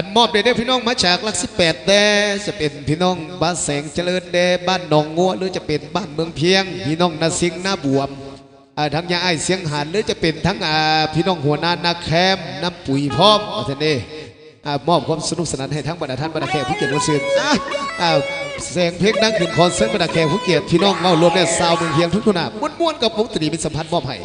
อันมอบเด้อพี่น้องมาจากลักสิบแปดแด่จะเป็นพี่น้องบ้านแสงเจริญแด่บ้านหนองงัวหรือจะเป็นบ้านเมืองเพียง พี่น้องนาสิงห์นาบวมทั้งยาไอเสียงหันหรือจะเป็นทั้งพี่น้องหัวหน้านาแคมน้ำปุ๋ยพร้อมเอาเถอะเอ่ามอบความสนุกสนานให้ทั้งบรรดาท่านบรรดาแขกผู้เกียรติผู้เชิญอะอ่าแสงเพลงดังขึ้นคอนเสิร์ตบรรดาแขกผู้เกียรติพี่น้องเมารวมในสาวเมืองเพียงทุกทุนน้าม้วนๆกับวงตรีเป็นสัมพันธ์มอบให้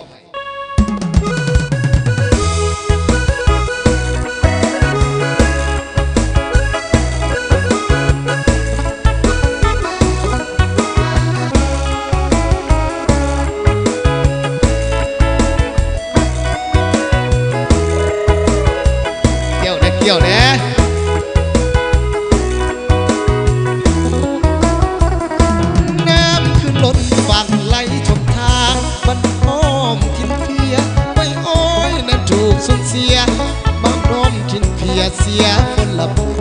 ยบานน้อมทินเพียเสียคนละผู้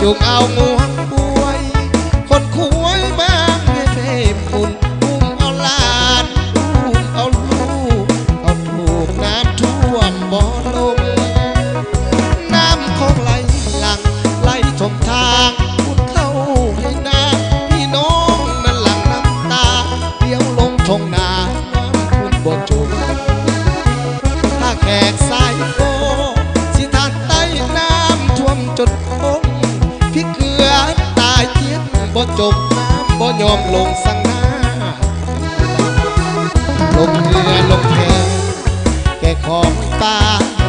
จุงเอางวงป่วย คนคุยบ้างไม่เทพคุณอุ้มเอาลานอุ้มเอาลูกเอาถูกน้ำท่วมบ่อ มลงสังหน้าลงเรือลงแพแก่ของตา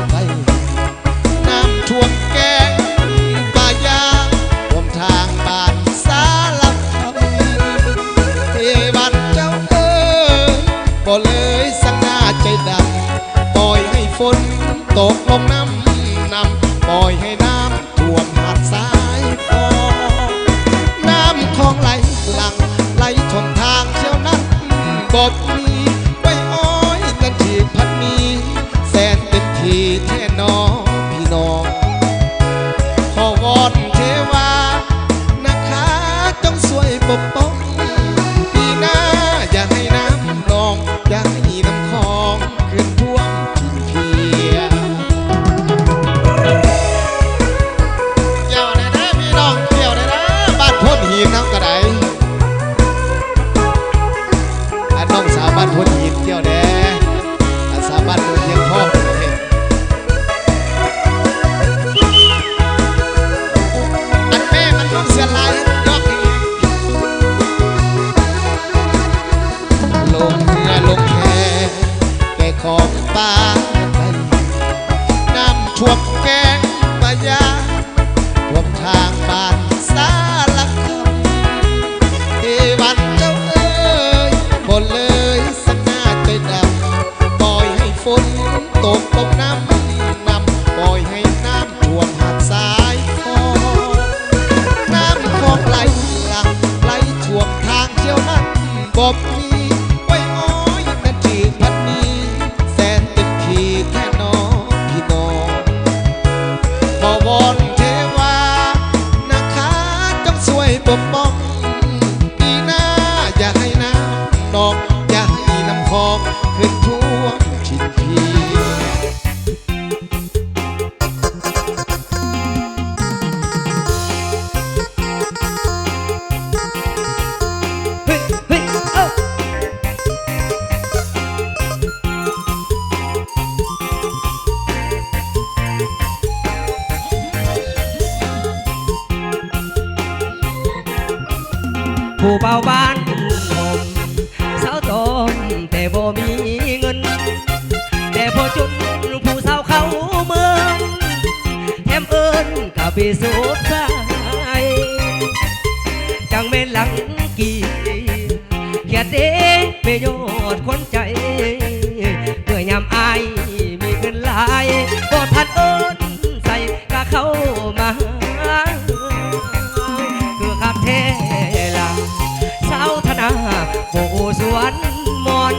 ไปน้ำท่วมแกงป่ายางท่วมทางบ้านสาลับคำเทวันเจ้าเอ๋ยบ่เลยสังหน้าใจดำปล่อยให้ฝนตกลงน้ำนำปล่อยให้น้ำท่วมหาดสายฟอน้ำคลองไหลหลัง บด ต้องสาวบ้านพ้นหินเที่ยวแด้ บ ผู้เบาบ้านผมสาวตมแต่บ่มีเงิน แต่พอจุนผู้สาวเขาเมืองแถมเอิญกับไปสุดสายจังเม่นหลังกีเขียดเด้เปยอดคนใจเมื่อยามอายมีเงินหลายก็ทันเอิญใส่ก็เข้ามา โอ้สวนมอน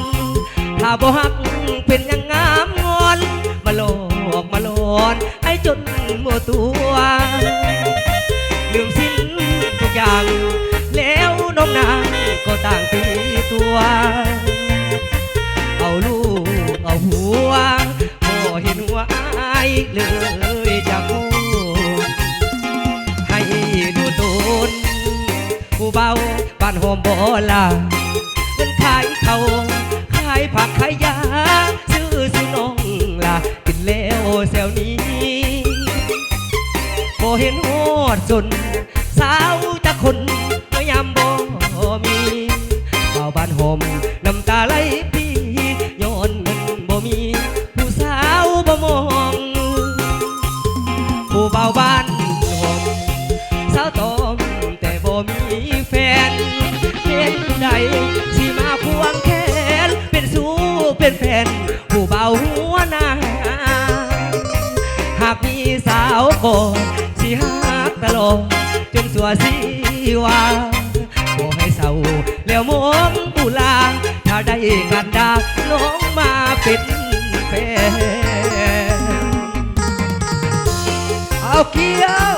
ถ้าบ่ฮักเป็นยังงามงอน มาโลกมาหลอนให้จนหมดตัวลืมสิ้นทุกอย่าง แล้วน้องนางก็ต่างตีตัว เอาลูกเอาหัวพอเห็นหัวอายเลย บ้านโฮมโบลาเงินขายเขาขายผักขายยาซื้อสุนงล่ะกินแล้วแซวนี้บ่เห็นโอดจนสาวจะคนเมื่ยามบ่มีเบาบ้านโฮม สิมาควงแขน เป็นสู้เป็นแฟน ผู้เบาหัวหน้าหากมีสาวก่อนสิหักตลอดจนสัวสีวาบ่ให้เศร้าแล้วมองอุลา ถ้าได้กันดาน้องมาเป็นแฟนเอาเกี้ยว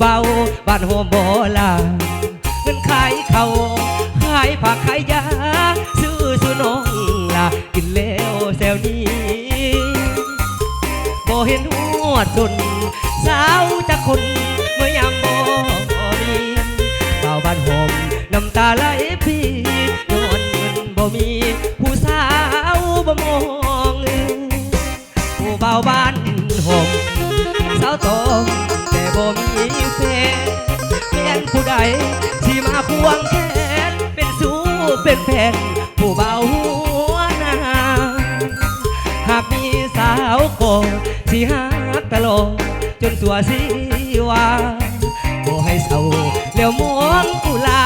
เบาบ้านหัวบ่ลาเงินขายเขาขายผักขายยาซื้อสุน้องลากินแล้วแซวนี้บ่เห็นหัวจนสาวจะคนเมื่อยามบ่มีเบาบ้านหอมน้ำตาไหลพี่ย้อนเงินบ่มีผู้สาวบ่มองผู้เบาบ้านหอมสาวตอง บ่มีแฟนเพียนผู้ใดที่มาควงแขนเป็นสู้เป็นแฟนผู้เบาหัวนาหากมีสาวโกอดสิหักตลอดจนสัวสีวาบ่ให้เศร้าแล้วมองกุลา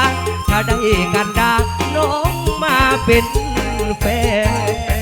ถ้าได้กันดาน้องมาเป็นแฟน